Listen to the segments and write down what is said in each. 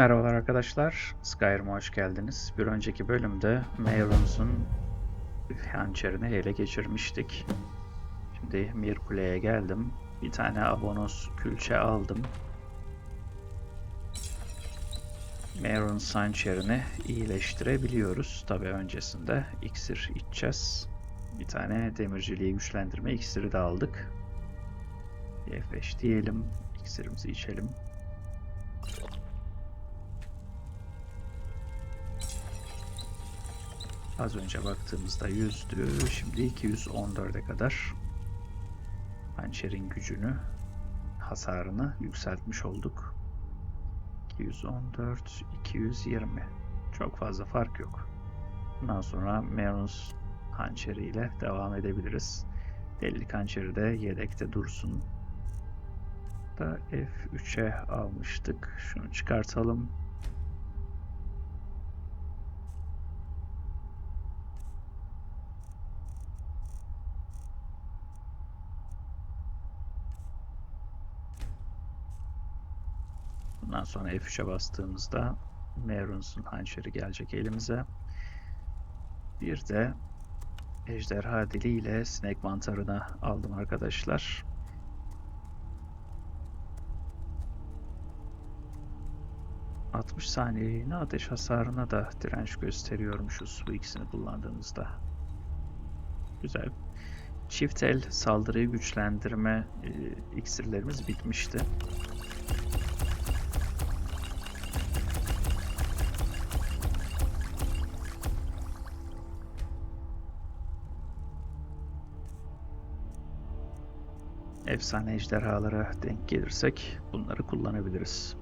Merhabalar arkadaşlar, Skyrim'e hoş geldiniz. Bir önceki bölümde Meyron'un hançerini ele geçirmiştik. Şimdi Mirkule'ye geldim. Bir tane abonos külçe aldım. Meyron hançerini iyileştirebiliyoruz. Tabi öncesinde iksir içeceğiz. Bir tane demirciliği güçlendirme iksiri de aldık. F5 diyelim, iksirimizi içelim. Az önce baktığımızda 100'dü. Şimdi 214'e kadar hançerin gücünü, hasarını yükseltmiş olduk. 214, 220. Çok fazla fark yok. Bundan sonra Merons hançeriyle devam edebiliriz. Delilik hançeri de yedekte dursun. Da F3'e almıştık. Şunu çıkartalım. Bundan sonra F3'e bastığımızda Merons'un hançeri gelecek elimize. Bir de ejderha diliyle sinek mantarını aldım arkadaşlar. ...60 saniyeliğine ateş hasarına da direnç gösteriyormuşuz bu ikisini kullandığımızda. Güzel. Çift el saldırıyı güçlendirme e, iksirlerimiz bitmişti. Efsane ejderhalara denk gelirsek bunları kullanabiliriz.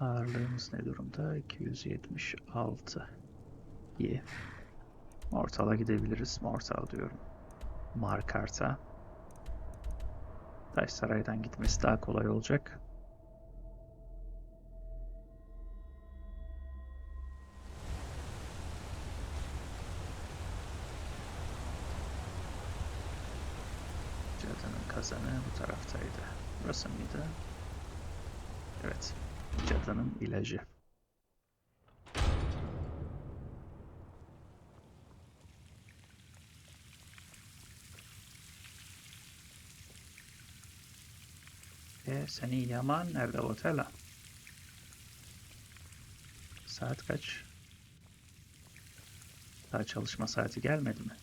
Ağırlığımız ne durumda? 276. İyi. Mortal'a gidebiliriz. Mortal diyorum. Markart'a. Taş Saray'dan gitmesi daha kolay olacak. Cadının kazanı bu taraftaydı. Burası mıydı? Evet. Cadının ilacı. E, seni Yaman nerede otela? Saat kaç? Daha çalışma saati gelmedi mi?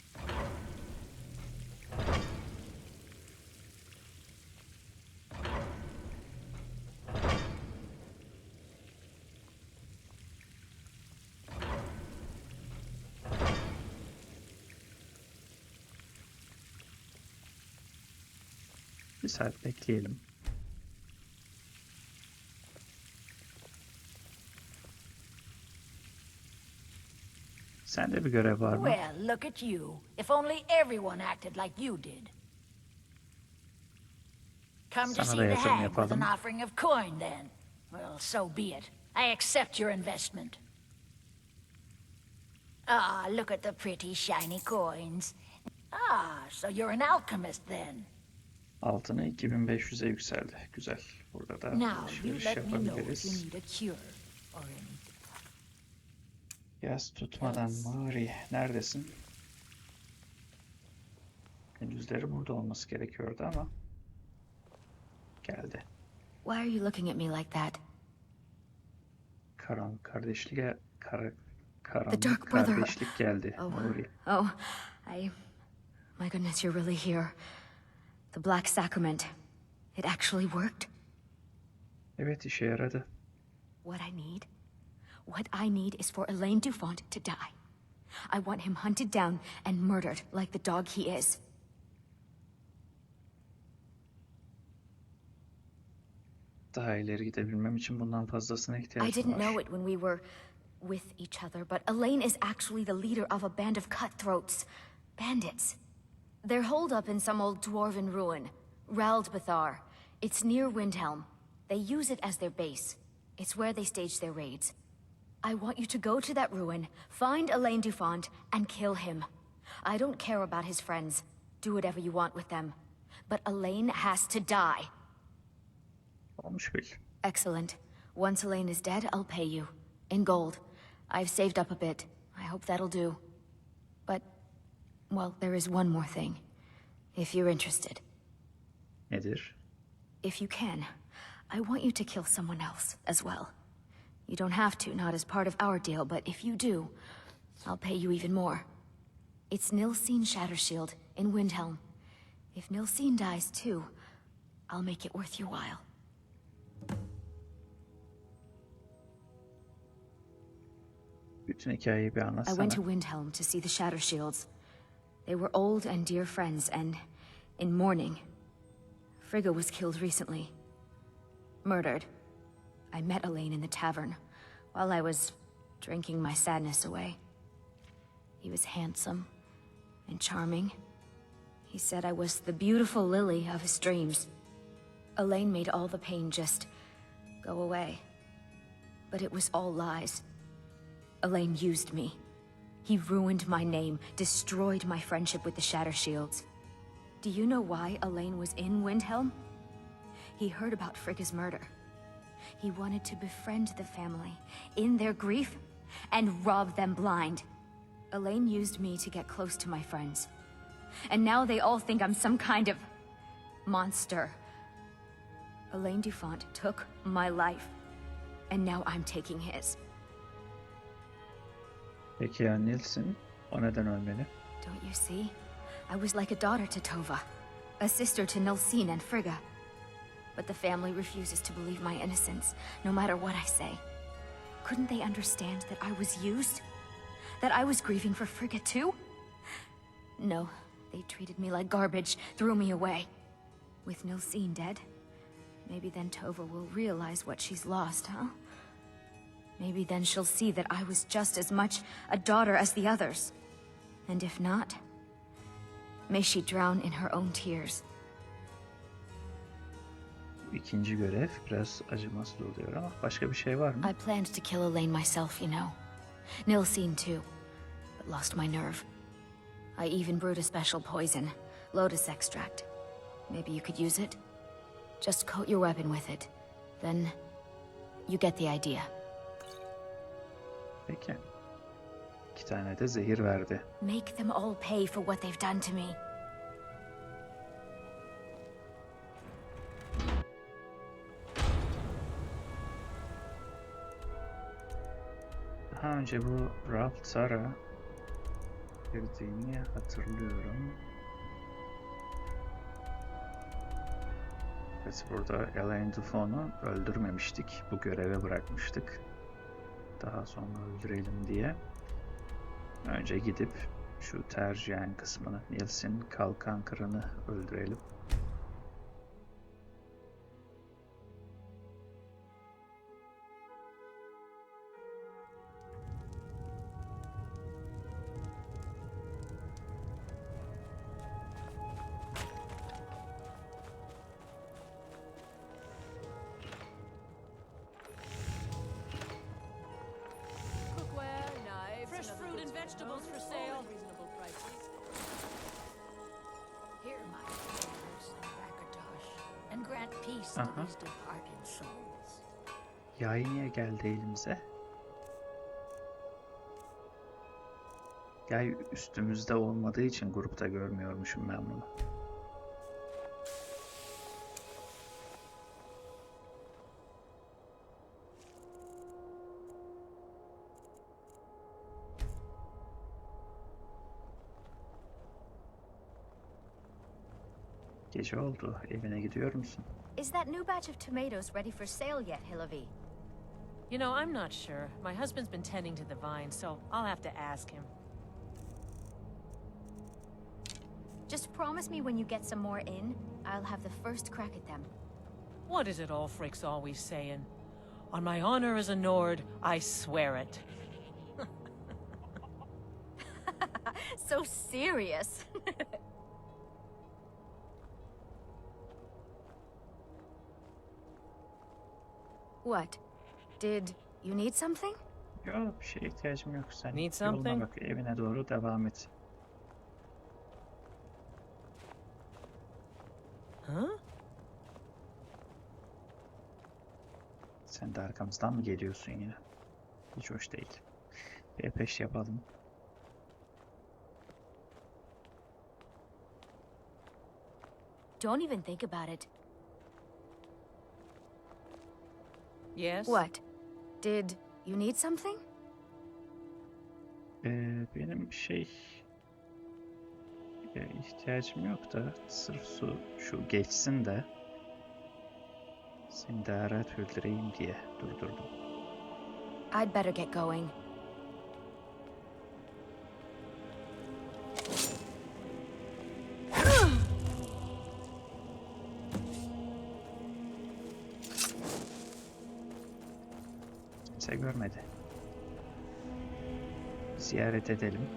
Bir saat bekleyelim. Sende bir görev var mı? Well, look at you. If only everyone acted like you did. Come to Sana see da the yatırım hag with an yapalım. offering of coin, then. Well, so be it. I accept your investment. Ah, look at the pretty shiny coins. Ah, so you're an alchemist then. Altını 2500'e yükseldi. Güzel. Burada da Now, you alışveriş let me know if you yapabiliriz. need a cure or. Yaz tutmadan Mari neredesin? Gündüzleri burada olması gerekiyordu ama geldi. Why are you looking at me like that? Karan kardeşliğe kara, karanlık kardeşlik geldi. Oh. Mari. Oh, I. My goodness, you're really here. The Black Sacrament. It actually worked? Evet işe yaradı. What I need? What I need is for Elaine Dufont to die. I want him hunted down and murdered like the dog he is. Daha ileri gidebilmem için bundan fazlasına I didn't know it when we were with each other, but Elaine is actually the leader of a band of cutthroats. Bandits. They're holed up in some old dwarven ruin. Raldbathar. It's near Windhelm. They use it as their base. It's where they stage their raids. I want you to go to that ruin, find Elaine Dufont, and kill him. I don't care about his friends. Do whatever you want with them. But Elaine has to die. Excellent. Once Elaine is dead, I'll pay you. In gold. I've saved up a bit. I hope that'll do. But, well, there is one more thing. If you're interested. Nedir? If you can, I want you to kill someone else as well. You don't have to, not as part of our deal, but if you do, I'll pay you even more. It's Nilsine Shattershield in Windhelm. If Nilsine dies too, I'll make it worth your while. Bütün hikayeyi bir I went to Windhelm to see the Shattershields. They were old and dear friends, and in mourning. Frigga was killed recently. Murdered. I met Elaine in the tavern while I was drinking my sadness away. He was handsome and charming. He said I was the beautiful lily of his dreams. Elaine made all the pain just go away. But it was all lies. Elaine used me. He ruined my name, destroyed my friendship with the Shatter Shields. Do you know why Elaine was in Windhelm? He heard about Frigga's murder. He wanted to befriend the family in their grief and rob them blind. Elaine used me to get close to my friends. And now they all think I'm some kind of monster. Elaine Dufont took my life, and now I'm taking his. Peki ya Nilsson? O neden ölmeli? Don't you see? I was like a daughter to Tova, a sister to Nilsine and Frigga. But the family refuses to believe my innocence, no matter what I say. Couldn't they understand that I was used? That I was grieving for Frigga too? No, they treated me like garbage, threw me away. With Nilsine dead, maybe then Tova will realize what she's lost, huh? Maybe then she'll see that I was just as much a daughter as the others. And if not, may she drown in her own tears. İkinci görev biraz acımasız oluyor ama başka bir şey var mı? I planned to kill Elaine myself, you know. Nilsine too, but lost my nerve. I even brewed a special poison, lotus extract. Maybe you could use it? Just coat your weapon with it. Then you get the idea. Peki. İki tane de zehir verdi. Make them all pay for what they've done to me. Önce bu Raptara girdiğini hatırlıyorum. Evet burada Elaine Dufont'u öldürmemiştik. Bu göreve bırakmıştık. Daha sonra öldürelim diye. Önce gidip şu tercihen kısmını, Nils'in kalkan kırını öldürelim. Souls. Yay niye geldi elimize? Yay üstümüzde olmadığı için grupta görmüyormuşum ben bunu. Gece oldu. Evine gidiyor musun? Is that new batch of tomatoes ready for sale yet, Hillavi? You know, I'm not sure. My husband's been tending to the vine, so I'll have to ask him. Just promise me when you get some more in, I'll have the first crack at them. What is it all Frick's always saying? On my honor as a Nord, I swear it. so serious. What? Did you need something? Yok bir şeye ihtiyacım yok. Sen Need yoluna something? bak evine doğru devam et. Huh? Sen de arkamızdan mı geliyorsun yine? Hiç hoş değil. Bir peş yapalım. Don't even think about it. Yes? What? Did you need something? Ee, benim şey e, ihtiyacım yok da sırf su şu geçsin de seni daha rahat öldüreyim diye durdurdum. I'd better get going. Görmedi. Ziyaret edelim.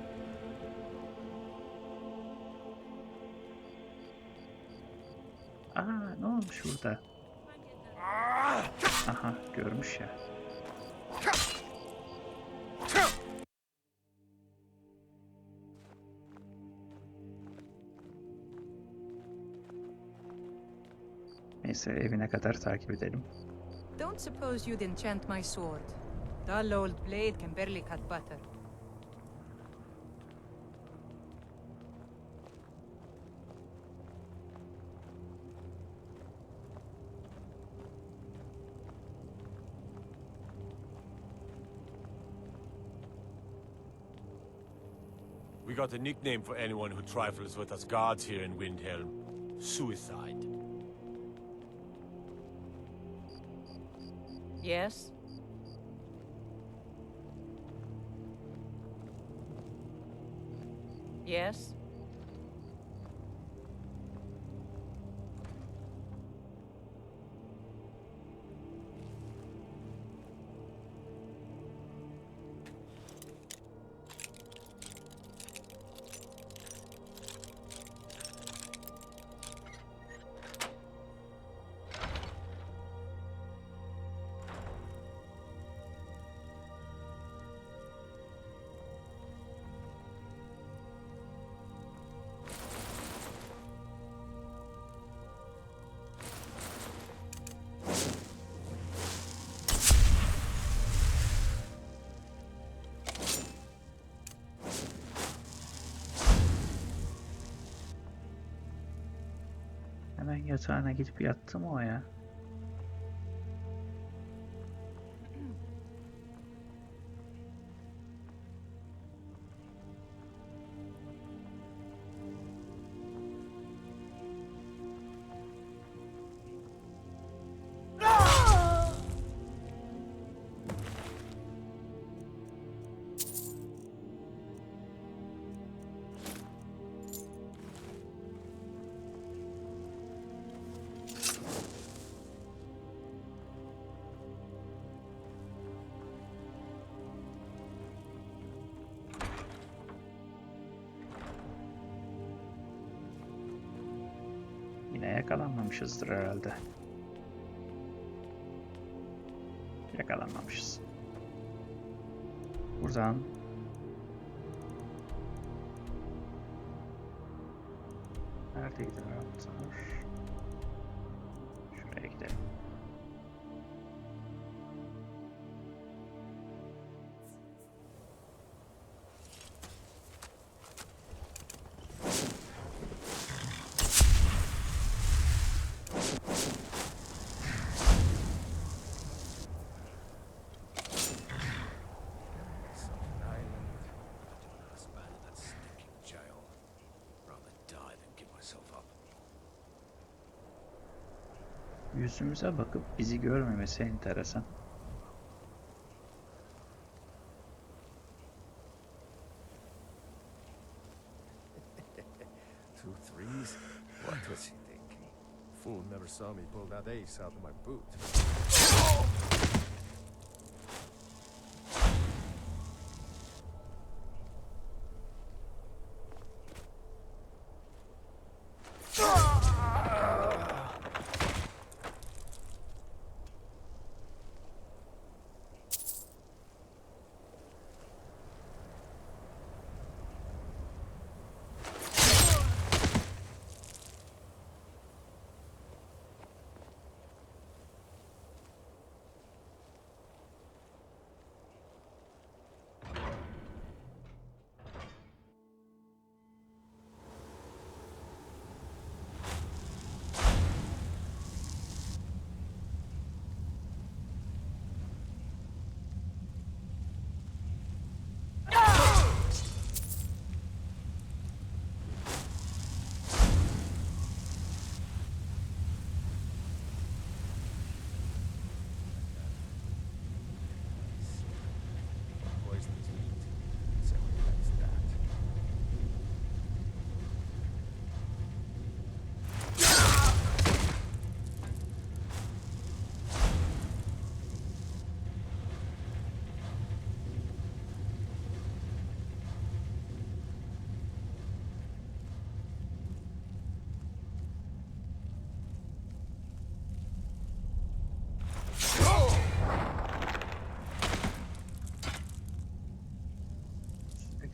Aa ne olmuş burada? Aha görmüş ya. Neyse evine kadar takip edelim. Don't suppose you'd enchant my sword. Dull old blade can barely cut butter. We got a nickname for anyone who trifles with us guards here in Windhelm. Suicide. Yes? Yes? Yatağına gidip yattı mı o ya? Yakalanmamışızdır herhalde. Yakalanmamışız. Buradan Yüzümüze bakıp bizi görmemesi enteresan. Two threes? What was he thinking? Fool never saw me pull that ace out of my boot.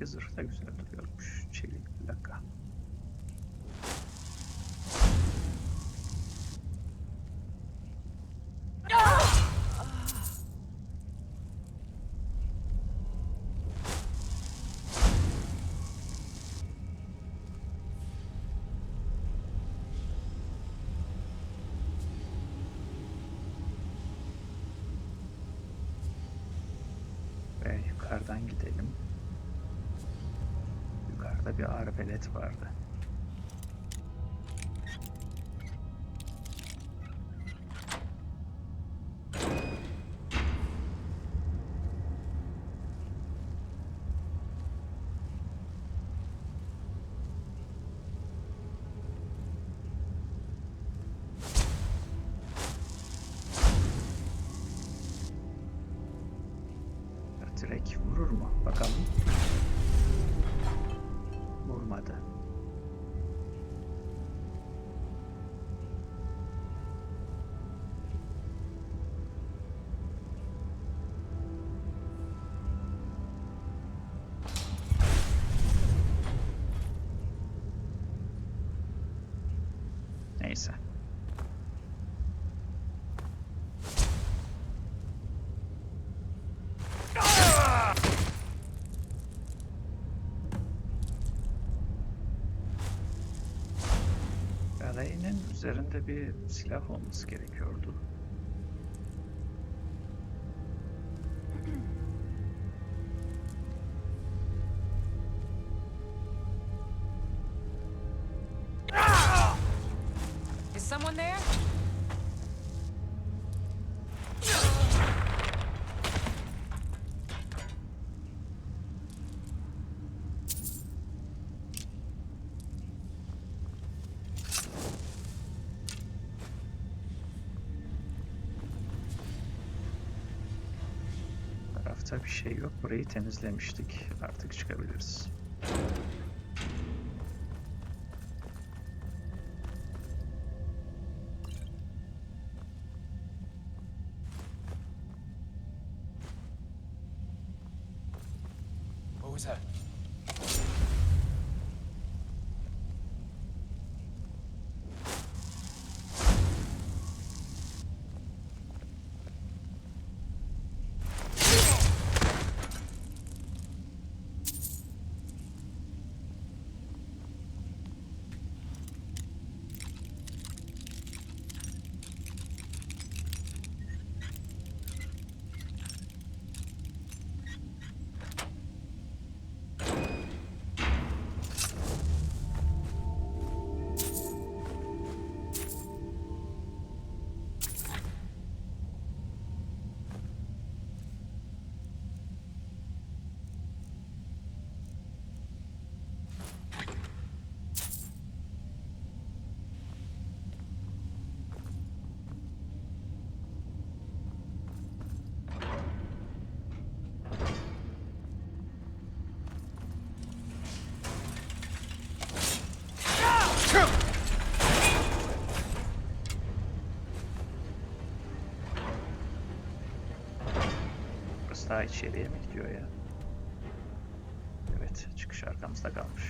Üstündeki zırh da güzel duruyormuş. Çelik plaka. Ve yukarıdan gidelim. Yukarıda bir arbelet vardı. Direkt vurur mu? Bakalım. What. Üzerinde bir silah olması gerekiyordu. Tarafta bir şey yok. Burayı temizlemiştik. Artık çıkabiliriz. Daha içeriye mi gidiyor ya? Evet, çıkış arkamızda kalmış.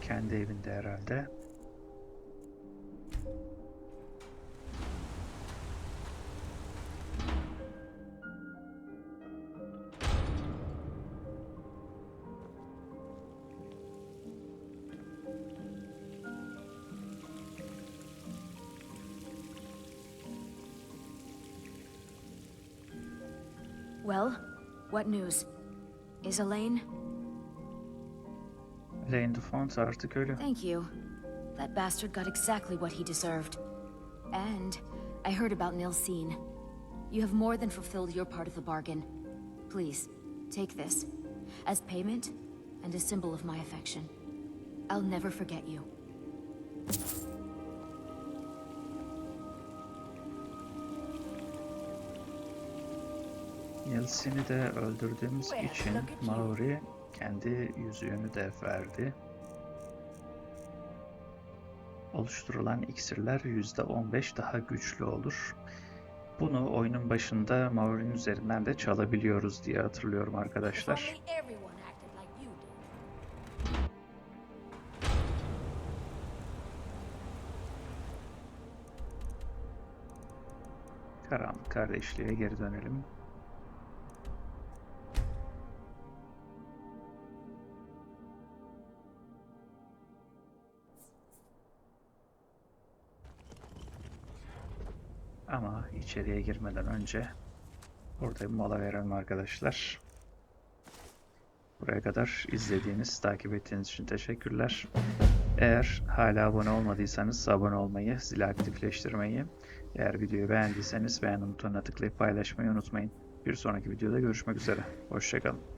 Kendi evinde herhalde. Well, what news? Is Elaine? Lane DeFont artık ölü. Thank you. That bastard got exactly what he deserved. And I heard about Nilsine. You have more than fulfilled your part of the bargain. Please, take this. As payment, and a symbol of my affection. I'll never forget you. Nilsin'i de öldürdüğümüz için look. Maori kendi yüzüğünü de verdi. Oluşturulan iksirler %15 daha güçlü olur. Bunu oyunun başında Maori'nin üzerinden de çalabiliyoruz diye hatırlıyorum arkadaşlar. Karanlık kardeşliğe geri dönelim. İçeriye girmeden önce burada bir mola verelim arkadaşlar. Buraya kadar izlediğiniz, takip ettiğiniz için teşekkürler. Eğer hala abone olmadıysanız abone olmayı, zili aktifleştirmeyi, eğer videoyu beğendiyseniz beğen butonuna tıklayıp paylaşmayı unutmayın. Bir sonraki videoda görüşmek üzere. Hoşçakalın.